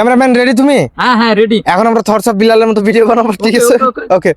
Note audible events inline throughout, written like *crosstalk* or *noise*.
Cameraman ready তুমি? হ্যাঁ হ্যাঁ রেডি এখন আমরা থটস অফ বিল্লালের মতো ভিডিও বানাবো ঠিক আছে. ওকে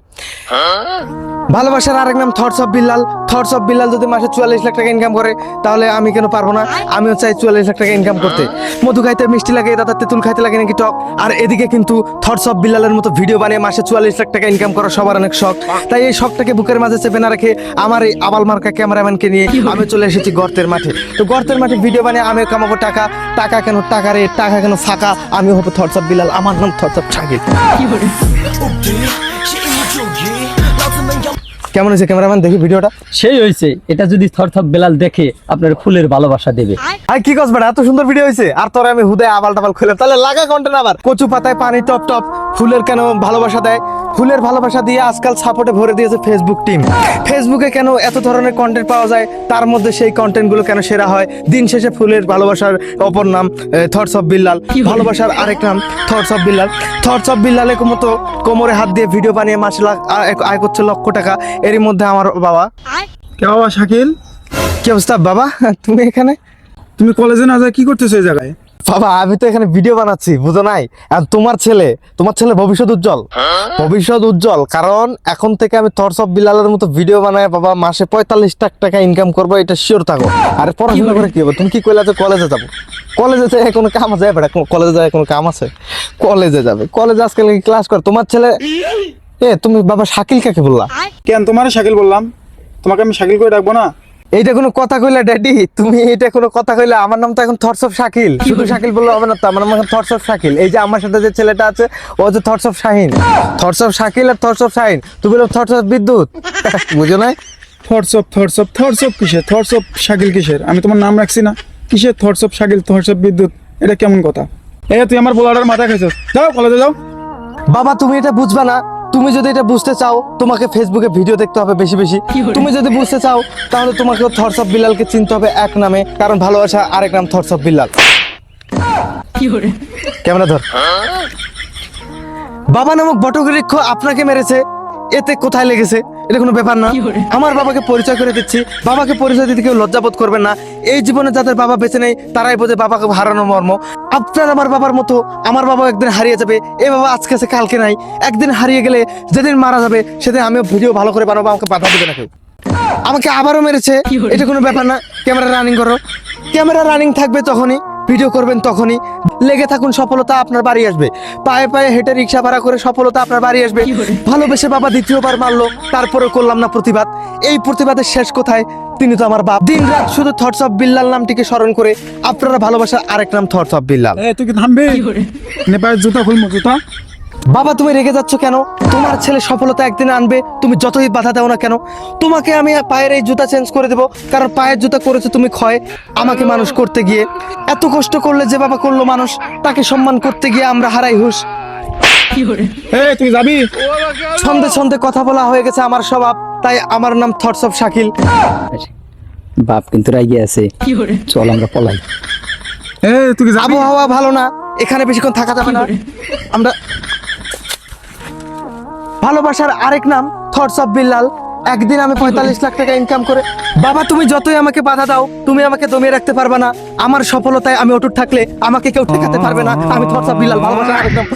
ভালোবাসার আরেক নাম thoughts of Billal thoughts of Billal যদি মাসে চুয়াল্লিশ লাখ টাকা ইনকাম করে তাহলে আমি কেন পারব না? আমিও চাই চুয়াল্লিশ লাখ টাকা ইনকাম করতে। মধু খাইতে মিষ্টি লাগে দাদা তেঁতুল খাইতে লাগে নাকি টক? আর এদিকে কিন্তু থটস অফ বিল্লালের মতো ভিডিও বানিয়ে মাসে চুয়াল্লিশ লাখ টাকা ইনকাম করা সবার অনেক শখ। তাই এই শখটাকে বুকের মাঝে চেপে না রেখে আমার এই আবাল মার্কা ক্যামেরাম্যানকে নিয়ে আমি চলে এসেছি গর্তের মাঠে। তো গর্তের মাঠে ভিডিও বানিয়ে আমিও কামাবো টাকা। টাকা কেন টাকা রে? টাকা কেন ফাঁকা? আমি হব থটস বিলাল আমার নাম থটস অফ কেমন হয়েছে ক্যামেরাম্যান? দেখি ভিডিওটা। সেই হয়েছে এটা যদি থরথপ বেলাল দেখে আপনার ফুলের ভালোবাসা দেবে। আর কি কস বেটা এত সুন্দর ভিডিও হয়েছে। আর তোর আমি হুদে আবাল টাবাল খুলে তাহলে লাগা কন্টেন্ট আবার। কচু পাতায় পানি টপ টপ। ফুলের কেন ভালোবাসা দেয়? ফুলের ভালোবাসা দিয়ে আজকাল সাপোর্টে ভরে দিয়েছে ফেসবুক টিম ফেসবুকে কেন এত ধরনের কন্টেন্ট পাওয়া যায়? তার মধ্যে সেই কন্টেন্টগুলো কেন সেরা হয়? দিন শেষে ফুলের ভালোবাসার অপর নাম থটস অফ বিল্লাল ভালোবাসার আরেক নাম thoughts of Billal thoughts of বিল্লালের মতো কোমরে হাত দিয়ে ভিডিও বানিয়ে মাসে লাখ আয়- আয় করছে লক্ষ টাকা। এরই মধ্যে আমার বাবা। কে বাবা শাকিল? কি অবস্থা বাবা? তুমি এখানে? তুমি কলেজে না যায় কি করতেছো এই জায়গায়? বাবা, আমি তো এখানে ভিডিও বানাচ্ছি, বুঝো নাই? তোমার ছেলে তোমার ছেলে ভবিষ্যৎ উজ্জ্বল। ভবিষ্যৎ উজ্জ্বল, কারণ এখন থেকে আমি থরস অফ বিলালের মতো ভিডিও বানায়, বাবা, মাসে পঁয়তাল্লিশ লাখ টাকা ইনকাম করব, এটা শিওর থাকো। আর পড়াশোনা করে কি হবে? তুমি কি কইলা যে কলেজে যাব? কলেজে যায় কোনো কাম আছে? বেটা কলেজে যায় কোনো কাম আছে? কলেজে যাবে। কলেজে আজকাল ক্লাস করে? তোমার ছেলে, এ, তুমি বাবা শাকিল কাকে বললা? কেন তোমার শাকিল বললাম? তোমাকে আমি শাকিল করে ডাকবো না? এইটা কোনো কথা কইলা ড্যাডি? তুমি এটা কোনো কথা কইলা? আমার নাম তো এখন থটস অফ শাকিল। শুধু শাকিল বললে হবে না তো আমার নাম এখন থটস অফ শাকিল। এই যে আমার সাথে যে ছেলেটা আছে ও যে thoughts of Shahin. Thoughts of Shakil R thoughts of Shahin. তুমি বলো থটস অফ বিদ্যুৎ। *laughs* বুঝো না thoughts of thoughts of thoughts of কিসের? থটস অফ শাকিল কিসের? আমি তোমার নাম রাখছি না। কিসের thoughts of Shakil thoughts of Bidyut? এটা কেমন কথা? এ তুই আমার বোলাটার মাথা খাইছিস। যাও কলেজে যাও। বাবা তুমি এটা বুঝবা না। তুমি যদি এটা বুঝতে চাও তোমাকে ফেসবুকে ভিডিও দেখতে হবে বেশি বেশি। তুমি যদি বুঝতে চাও তাহলে তোমাকে থর্স অফ বিল্লালকে চিনতে হবে এক নামে কারণ ভালোবাসা আরেক নাম থরসব অফ বিল্লাল ক্যামেরা ধর। বাবা নামক বটবৃক্ষ আপনাকে মেরেছে এতে কোথায় লেগেছে? এটা কোনো ব্যাপার না। আমার বাবাকে পরিচয় করে দিচ্ছি। বাবাকে পরিচয় দিতে কেউ লজ্জাবোধ করবেন না। এই জীবনে যাদের বাবা বেঁচে নেই তারাই বোঝে বাবাকে হারানো মর্ম। আপনার আমার বাবার মতো আমার বাবা একদিন হারিয়ে যাবে। এ বাবা আজকে আছে কালকে নাই। একদিন হারিয়ে গেলে যেদিন মারা যাবে সেদিন আমিও ভিডিও ভালো করে বানাবো আমাকে বাধা দেবে না কেউ আমাকে আবারও মেরেছে। এটা কোনো ব্যাপার না। ক্যামেরা রানিং করো। ক্যামেরা রানিং থাকবে তখনই। ভিডিও করবেন তখনই। লেগে থাকুন সফলতা আপনার বাড়ি আসবে। পায়ে পায়ে হেঁটে রিক্সা ভাড়া করে সফলতা আপনার বাড়ি আসবে। ভালোবেসে বাবা দ্বিতীয়বার মারলো তারপরে করলাম না প্রতিবাদ। এই প্রতিবাদের শেষ কোথায়? তিনি তো আমার বাপ। দিন রাত শুধু থটস অফ বিল্লাল নামটিকে স্মরণ করে আপনারা ভালোবাসার আরেক নাম থটস অফ বিল্লাল তুই কি থামবি? নেপালের জুতা খুলবো জুতা? বাবা তুমি রেগে যাচ্ছ কেন? তোমার ছেলে সফলতা একদিন আনবে তুমি যতই বাধা দাও না কেন? তোমাকে আমি পায়ের এই জুতা চেঞ্জ করে দেবো কারণ পায়ের জুতা করেছ তুমি ক্ষয় আমাকে মানুষ করতে গিয়ে। এত কষ্ট করলে যে বাবা করল মানুষ তাকে সম্মান করতে গিয়ে আমরা হারাই হুশ। তুই যাবি? ছন্দে ছন্দে কথা বলা হয়ে গেছে আমার স্বভাব তাই আমার নাম থটস অফ শাকিল। বাপ কিন্তু রাগি আছে। চল আমরা পলাই। আবহাওয়া ভালো না এখানে বেশিক্ষণ থাকা যাবে না। আমরা ভালোবাসার আরেক নাম থটস অফ বিল্লাল একদিন আমি পঁয়তাল্লিশ লাখ টাকা ইনকাম করে বাবা, তুমি যতই আমাকে বাধা দাও, তুমি আমাকে দমিয়ে রাখতে পারবে না। আমার সফলতায় আমি অটুট থাকলে আমাকে কেউ ঠেকাতে পারবে না। আমি থটস অফ বিল্লাল ভালোবাসার আরেক নাম।